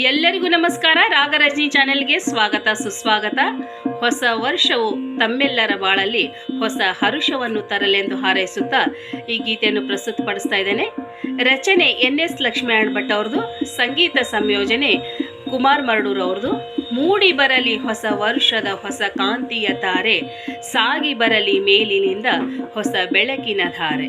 ಎಲ್ಲರಿಗೂ ನಮಸ್ಕಾರ. ರಾಗರಜನಿ ಚಾನೆಲ್ಗೆ ಸ್ವಾಗತ, ಸುಸ್ವಾಗತ. ಹೊಸ ವರ್ಷವು ತಮ್ಮೆಲ್ಲರ ಬಾಳಲ್ಲಿ ಹೊಸ ಹರುಷವನ್ನು ತರಲೆಂದು ಹಾರೈಸುತ್ತಾ ಈ ಗೀತೆಯನ್ನು ಪ್ರಸ್ತುತಪಡಿಸ್ತಾ ಇದ್ದೇನೆ. ರಚನೆ ಎನ್ ಎಸ್ ಲಕ್ಷ್ಮೀನಾರಾಯಣ ಭಟ್ ಅವ್ರದ್ದು, ಸಂಗೀತ ಸಂಯೋಜನೆ ಕುಮಾರ್ ಮರಡೂರ್ ಅವ್ರದ್ದು. ಮೂಡಿ ಬರಲಿ ಹೊಸ ವರ್ಷದ ಹೊಸ ಕಾಂತಿಯ ತಾರೆ, ಸಾಗಿ ಬರಲಿ ಮೇಲಿನಿಂದ ಹೊಸ ಬೆಳಕಿನ ಧಾರೆ.